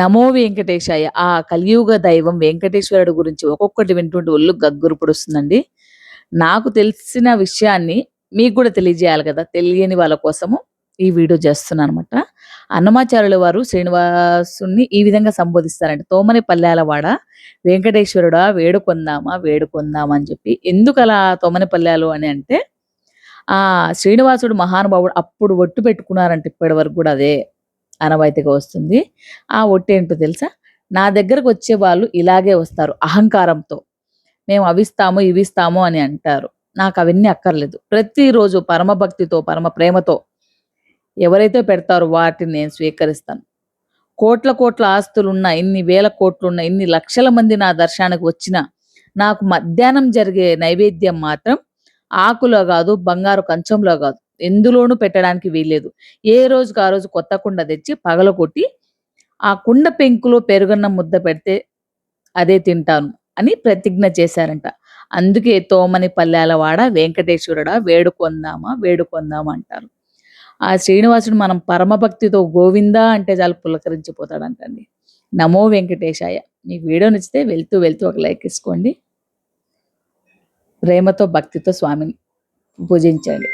నమో వెంకటేశాయ. ఆ కలియుగ దైవం వెంకటేశ్వరుడు గురించి ఒక్కొక్కటి వింటుంటే ఒళ్ళు గగ్గురు పొడుస్తుందండి. నాకు తెలిసిన విషయాన్ని మీకు కూడా తెలియజేయాలి కదా. తెలియని వాళ్ళ కోసము ఈ వీడియో చేస్తున్నాను అనమాట అన్నమాచార్యుల వారు శ్రీనివాసుని ఈ విధంగా సంబోధిస్తారండి. తోమని పల్లెలవాడ వెంకటేశ్వరుడా వేడుకొందామా వేడుకొందామా అని చెప్పి. ఎందుకు అలా తోమని పల్లెలు అని అంటే ఆ శ్రీనివాసుడు మహానుభావుడు అప్పుడు ఒట్టు పెట్టుకున్నారంటే ఇప్పటి వరకు కూడా అదే. ఆనవాయితీగా వస్తుంది. ఆ ఒట్టి ఏంటో తెలుసా? నా దగ్గరకు వచ్చే వాళ్ళు ఇలాగే వస్తారు అహంకారంతో. మేము అవిస్తాము ఇవిస్తాము అని అంటారు. నాకు అవన్నీ అక్కర్లేదు. ప్రతిరోజు పరమ భక్తితో పరమ ప్రేమతో ఎవరైతే పెడతారో వాటిని నేను స్వీకరిస్తాను. కోట్ల కోట్ల ఆస్తులున్న ఇన్ని వేల కోట్లున్న ఇన్ని లక్షల మంది నా దర్శనానికి వచ్చిన నాకు మధ్యాహ్నం జరిగే నైవేద్యం మాత్రం ఆకులో కాదు బంగారు కంచంలో కాదు. ఎందులోనూ పెట్టడానికి వీల్లేదు. ఏ రోజుకి ఆ రోజు కొత్త కుండ తెచ్చి పగలగొట్టి ఆ కుండ పెంకులో పెరుగన్న ముద్ద పెడితే అదే తింటాను అని ప్రతిజ్ఞ చేశారంట. అందుకే తోమని పల్లెల వాడ వెంకటేశ్వరుడా వేడుకొందామా వేడుకొందామా అంటారు. ఆ శ్రీనివాసుడు మనం పరమభక్తితో గోవిందా అంటే చాలా పులకరించిపోతాడంటండి. నమో వెంకటేశాయ. మీకు వీడియో నచ్చితే వెళ్తూ వెళ్తూ ఒక లైక్ ఇసుకోండి ప్రేమతో భక్తితో స్వామిని పూజించండి.